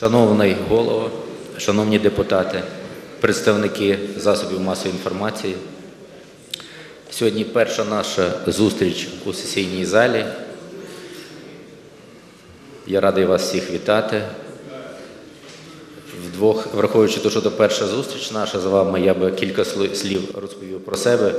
Шановний голово, шановні депутати, представники засобів масової інформації. Сьогодні перша наша зустріч у сесійній залі. Я радий вас всіх вітати. Вдвох, враховуючи те, що це перша зустріч наша з вами, я би кілька слів розповів про себе.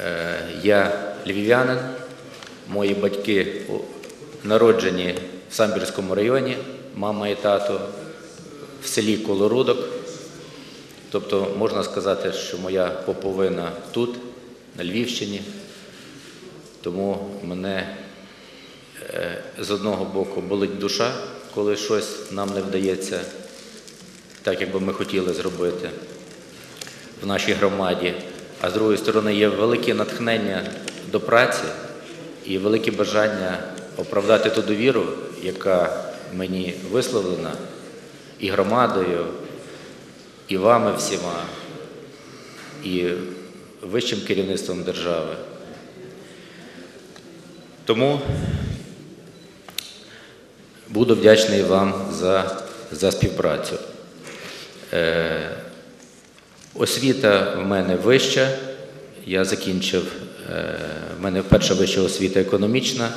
Е, Я львів'янин, мої батьки народжені в Самбірському районі, мама і тато в селі Колорудок. Тобто можна сказати, що моя поповина тут, на Львівщині. Тому мене е, з одного боку болить душа, коли щось нам не вдається так, як би ми хотіли зробити в нашій громаді. А з другої сторони, є велике натхнення до праці і велике бажання оправдати ту довіру, яка мені висловлена і громадою, і вами всіма, і вищим керівництвом держави. Тому буду вдячний вам за, за співпрацю. Е, освіта в мене вища. Я закінчив, е, в мене перша вища освіта економічна.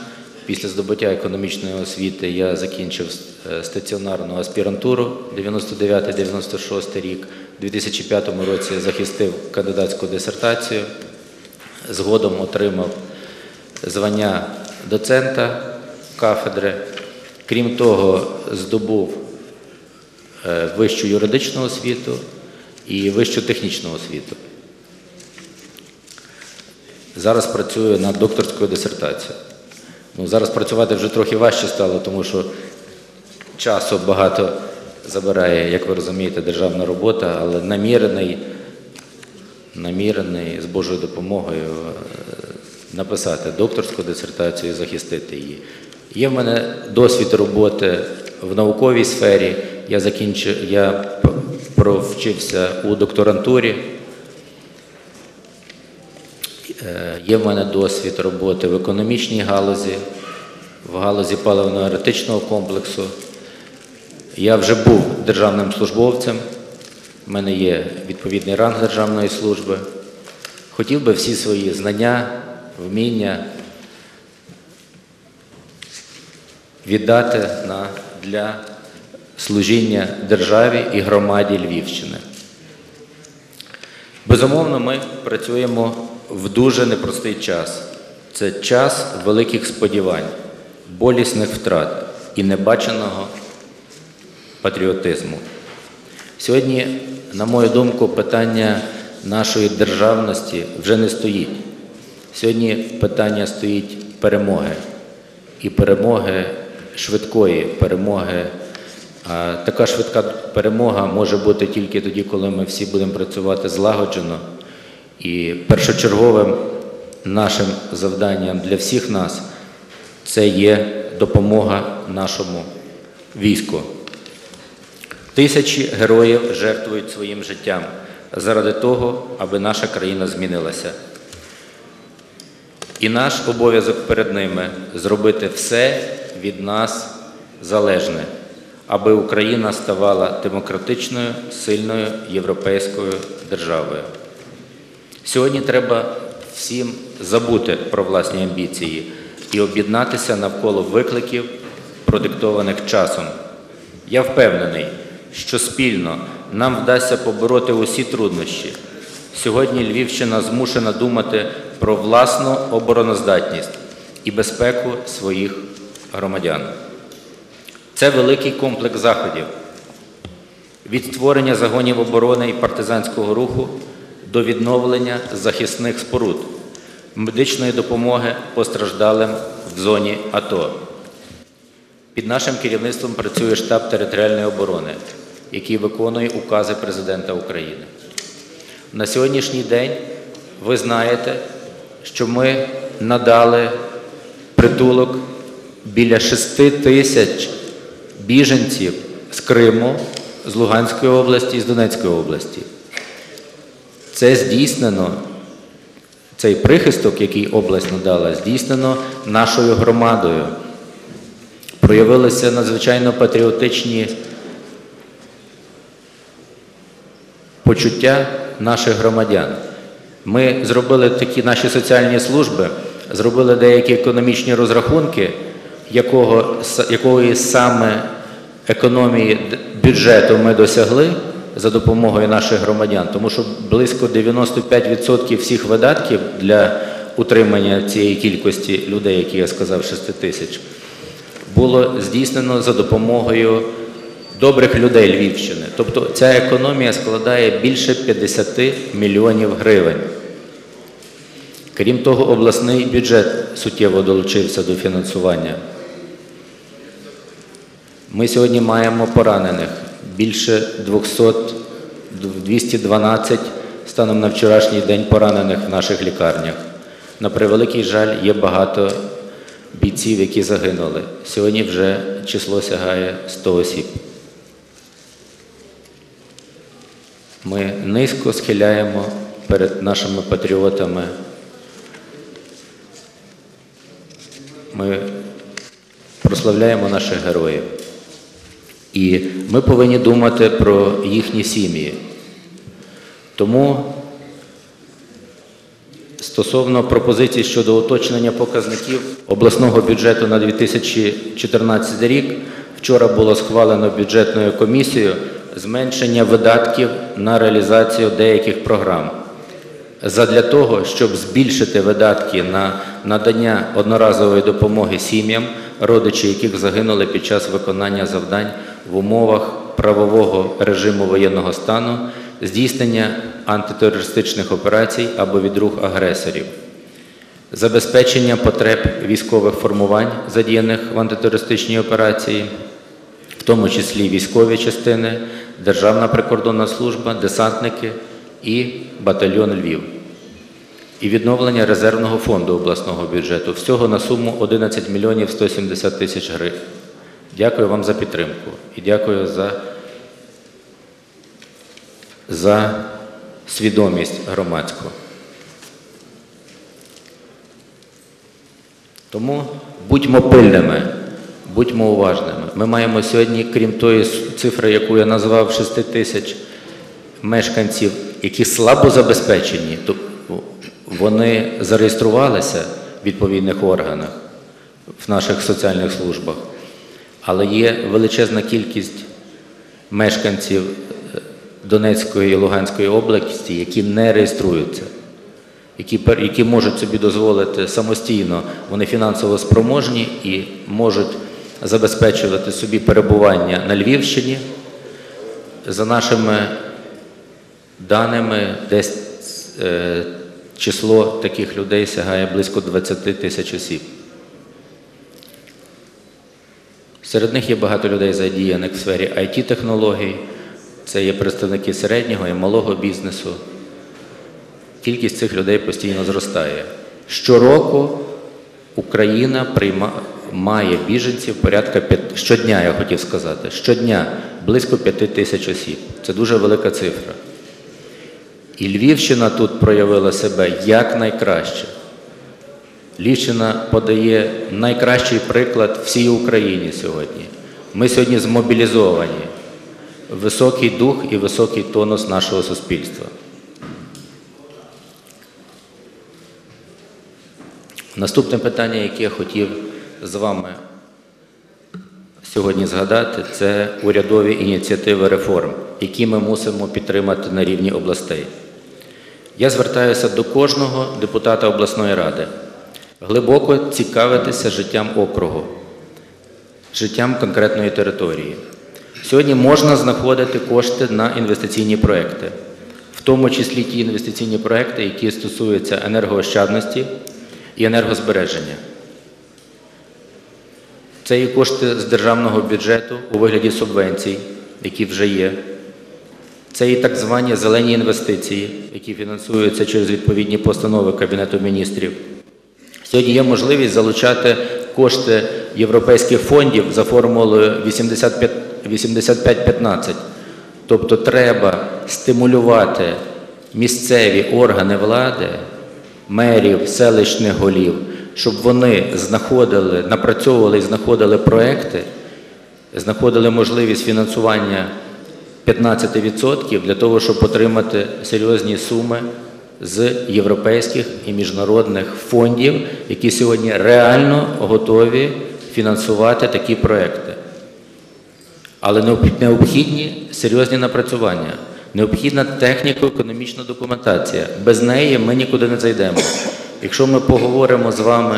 Після здобуття економічної освіти я закінчив е, стаціонарну аспірантуру 99-96 рік. У 2005 році захистив кандидатську дисертацію. Згодом отримав звання доцента кафедри. Крім того, здобув е, вищу юридичну освіту і вищу технічну освіту. Зараз працюю над докторською дисертацією. Ну, зараз працювати вже трохи важче стало, тому що часу багато забирає, як ви розумієте, державна робота, але намірений, намірений з Божою допомогою е, написати докторську дисертацію і захистити її. Є в мене досвід роботи в науковій сфері. Я закінчив, я провчився у докторантурі. Е, Є в мене досвід роботи в економічній галузі, в галузі паливно-енергетичного комплексу. Я вже був державним службовцем, в мене є відповідний ранг державної служби. Хотів би всі свої знання, вміння віддати на, для служіння державі і громаді Львівщини. Безумовно, ми працюємо в дуже непростий час. Це час великих сподівань, болісних втрат і небаченого патріотизму. Сьогодні, на мою думку, питання нашої державності вже не стоїть. Сьогодні питання стоїть перемоги. І перемоги швидкої перемоги. Така швидка перемога може бути тільки тоді, коли ми всі будемо працювати злагоджено. І першочерговим нашим завданням для всіх нас це є допомога нашому війську. Тисячі героїв жертвують своїм життям заради того, аби наша країна змінилася. І наш обов'язок перед ними зробити все від нас залежне, аби Україна ставала демократичною, сильною європейською державою. Сьогодні треба всім забути про власні амбіції і об'єднатися навколо викликів, продиктованих часом. Я впевнений, що спільно нам вдасться побороти усі труднощі. Сьогодні Львівщина змушена думати про власну обороноздатність і безпеку своїх громадян. Це великий комплекс заходів від створення загонів оборони і партизанського руху до відновлення захисних споруд, медичної допомоги постраждалим в зоні АТО. Під нашим керівництвом працює штаб територіальної оборони, який виконує укази Президента України. На сьогоднішній день ви знаєте, що ми надали притулок біля 6 тисяч біженців з Криму, з Луганської області і з Донецької області. Це здійснено, цей прихисток, який область надала, здійснено нашою громадою. проявилися надзвичайно патріотичні почуття наших громадян. Ми зробили такі наші соціальні служби, зробили деякі економічні розрахунки, якого, якої саме економії бюджету ми досягли за допомогою наших громадян, тому що близько 95% всіх видатків для утримання цієї кількості людей, які я сказав, 6 тисяч, було здійснено за допомогою добрих людей Львівщини. Тобто ця економія складає більше 50 мільйонів гривень. Крім того, обласний бюджет суттєво долучився до фінансування. Ми сьогодні маємо поранених більше 200, 212 станом на вчорашній день поранених в наших лікарнях. На превеликий жаль, є багато бійців, які загинули. Сьогодні вже число сягає 100 осіб. Ми низько схиляємо перед нашими патріотами. Ми прославляємо наших героїв. І ми повинні думати про їхні сім'ї. Тому стосовно пропозицій щодо уточнення показників обласного бюджету на 2014 рік, вчора було схвалено бюджетною комісією зменшення видатків на реалізацію деяких програм. Задля того, щоб збільшити видатки на надання одноразової допомоги сім'ям, родичі яких загинули під час виконання завдань в умовах правового режиму воєнного стану, здійснення антитерористичних операцій або від рук агресорів, забезпечення потреб військових формувань, задіяних в антитерористичній операції, в тому числі військові частини, Державна прикордонна служба, десантники і батальйон Львів. І відновлення резервного фонду обласного бюджету всього на суму 11 мільйонів 170 тисяч гривень. Дякую вам за підтримку і дякую за, за свідомість громадську. Тому будьмо пильними, будьмо уважними. Ми маємо сьогодні, крім тої цифри, яку я назвав 6 тисяч мешканців, які слабо забезпечені, вони зареєструвалися в відповідних органах в наших соціальних службах, але є величезна кількість мешканців е, Донецької і Луганської області, які не реєструються які, які можуть собі дозволити самостійно, вони фінансово спроможні і можуть забезпечувати собі перебування на Львівщині. За нашими даними, десь е, число таких людей сягає близько 20 тисяч осіб. Серед них є багато людей задіяних в сфері IT-технологій, це є представники середнього і малого бізнесу. Кількість цих людей постійно зростає. Щороку Україна прийма, має біженців порядка п'ят- щодня, я хотів сказати, щодня близько п'яти тисяч осіб. Це дуже велика цифра. І Львівщина тут проявила себе як найкраще. Львівщина подає найкращий приклад всій Україні сьогодні. Ми сьогодні змобілізовані. Високий дух і високий тонус нашого суспільства. Наступне питання, яке я хотів з вами сьогодні згадати, це урядові ініціативи реформ, які ми мусимо підтримати на рівні областей. Я звертаюся до кожного депутата обласної ради глибоко цікавитися життям округу, життям конкретної території. Сьогодні можна знаходити кошти на інвестиційні проекти, в тому числі ті інвестиційні проекти, які стосуються енергоощадності і енергозбереження. Це є кошти з державного бюджету у вигляді субвенцій, які вже є. Це і так звані зелені інвестиції, які фінансуються через відповідні постанови Кабінету міністрів. Сьогодні є можливість залучати кошти європейських фондів за формулою 85 85-15. Тобто треба стимулювати місцеві органи влади, мерів, селищних голів щоб вони знаходили, напрацьовували і знаходили проекти, знаходили можливість фінансування 15% для того, щоб отримати серйозні суми з європейських і міжнародних фондів, які сьогодні реально готові фінансувати такі проекти. Але необх- необхідні серйозні напрацювання, необхідна техніко-економічна документація. Без неї ми нікуди не зайдемо. Якщо ми поговоримо з вами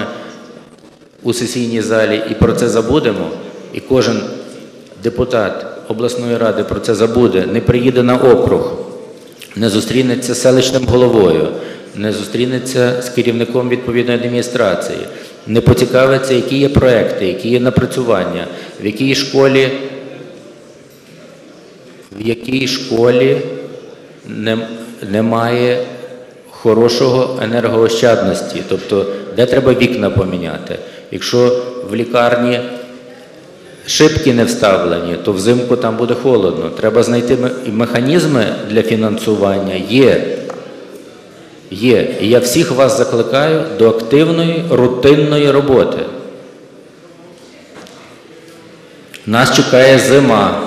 у сесійній залі і про це забудемо, і кожен депутат обласної ради про це забуде, не приїде на округ, не зустрінеться з селищним головою, не зустрінеться з керівником відповідної адміністрації, не поцікавиться, які є проекти, які є напрацювання, в якій школі, в якій школі не- немає хорошого енергоощадності, тобто де треба вікна поміняти. Якщо в лікарні шибки не вставлені, то взимку там буде холодно. Треба знайти механізми для фінансування. Є. Є. І я всіх вас закликаю до активної, рутинної роботи. Нас чекає зима.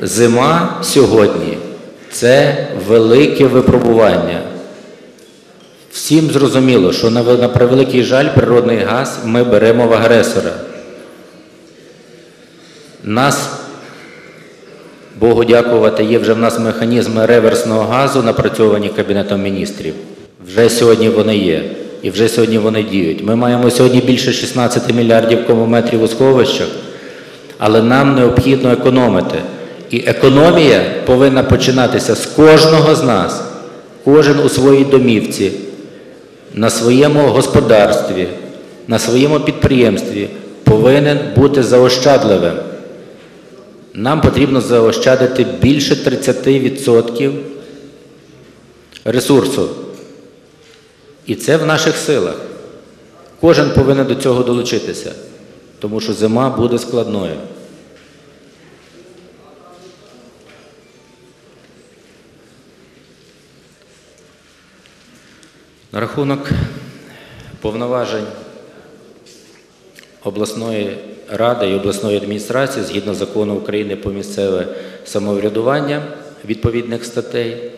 Зима сьогодні це велике випробування. Всім зрозуміло, що на, превеликий жаль природний газ ми беремо в агресора. Нас, Богу дякувати, є вже в нас механізми реверсного газу, напрацьовані Кабінетом міністрів. Вже сьогодні вони є. І вже сьогодні вони діють. Ми маємо сьогодні більше 16 мільярдів кубометрів у сховищах, але нам необхідно економити. І економія повинна починатися з кожного з нас, кожен у своїй домівці, на своєму господарстві, на своєму підприємстві повинен бути заощадливим. Нам потрібно заощадити більше 30% ресурсу. І це в наших силах. Кожен повинен до цього долучитися, тому що зима буде складною. На рахунок повноважень обласної ради і обласної адміністрації згідно закону України про місцеве самоврядування відповідних статей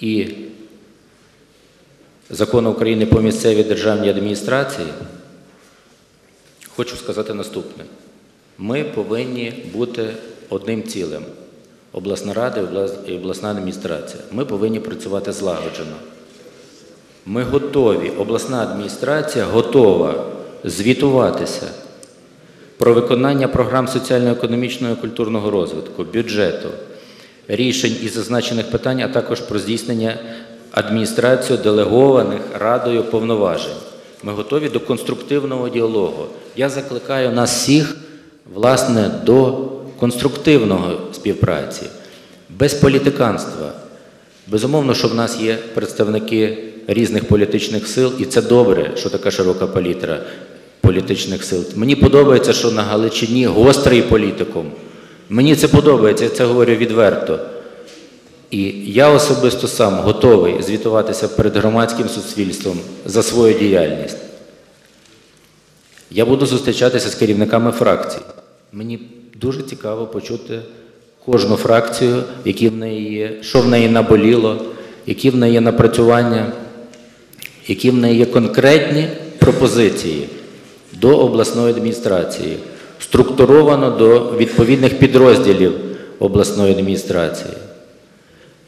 і закону України про місцеві державні адміністрації, хочу сказати наступне. Ми повинні бути одним цілим. Обласна рада і обласна адміністрація. Ми повинні працювати злагоджено. Ми готові, обласна адміністрація готова звітуватися про виконання програм соціально-економічного і культурного розвитку, бюджету, рішень із зазначених питань, а також про здійснення адміністрацією делегованих радою повноважень. Ми готові до конструктивного діалогу. Я закликаю нас всіх, власне, до конструктивного співпраці, без політиканства. Безумовно, що в нас є представники різних політичних сил, і це добре, що така широка палітра політичних сил. Мені подобається, що на Галичині гострий політикум. Мені це подобається, я це говорю відверто. І я особисто сам готовий звітуватися перед громадським суспільством за свою діяльність. Я буду зустрічатися з керівниками фракцій. Мені дуже цікаво почути кожну фракцію, які в неї є, що в неї наболіло, які в неї є напрацювання, які в неї є конкретні пропозиції до обласної адміністрації, структуровано до відповідних підрозділів обласної адміністрації.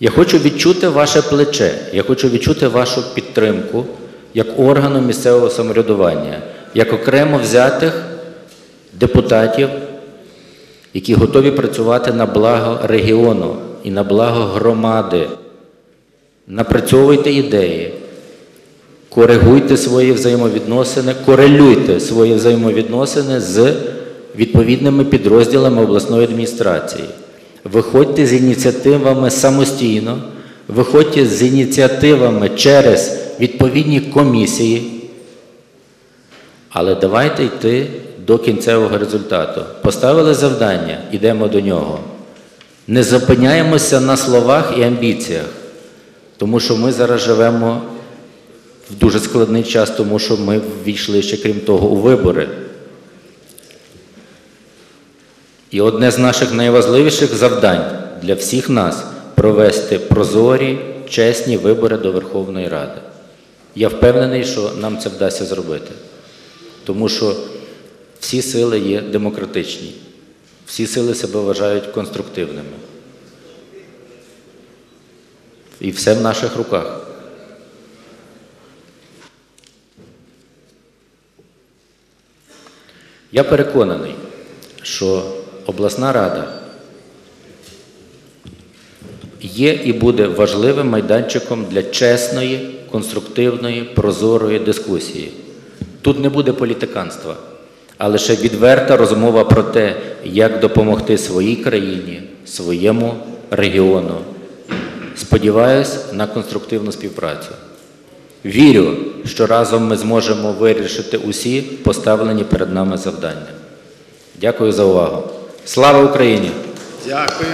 Я хочу відчути ваше плече, я хочу відчути вашу підтримку як органу місцевого самоврядування, як окремо взятих депутатів, які готові працювати на благо регіону і на благо громади. Напрацьовуйте ідеї, коригуйте свої взаємовідносини, корелюйте свої взаємовідносини з відповідними підрозділами обласної адміністрації. Виходьте з ініціативами самостійно, виходьте з ініціативами через відповідні комісії, але давайте йти до кінцевого результату. Поставили завдання, йдемо до нього. Не зупиняємося на словах і амбіціях, тому що ми зараз живемо в дуже складний час, тому що ми ввійшли ще крім того у вибори. І одне з наших найважливіших завдань для всіх нас провести прозорі, чесні вибори до Верховної Ради. Я впевнений, що нам це вдасться зробити, тому що всі сили є демократичні, всі сили себе вважають конструктивними. І все в наших руках. Я переконаний, що обласна рада є і буде важливим майданчиком для чесної, конструктивної, прозорої дискусії. Тут не буде політиканства, а лише відверта розмова про те, як допомогти своїй країні, своєму регіону. Сподіваюсь на конструктивну співпрацю. Вірю, що разом ми зможемо вирішити усі поставлені перед нами завдання. Дякую за увагу. Слава Україні! Дякую.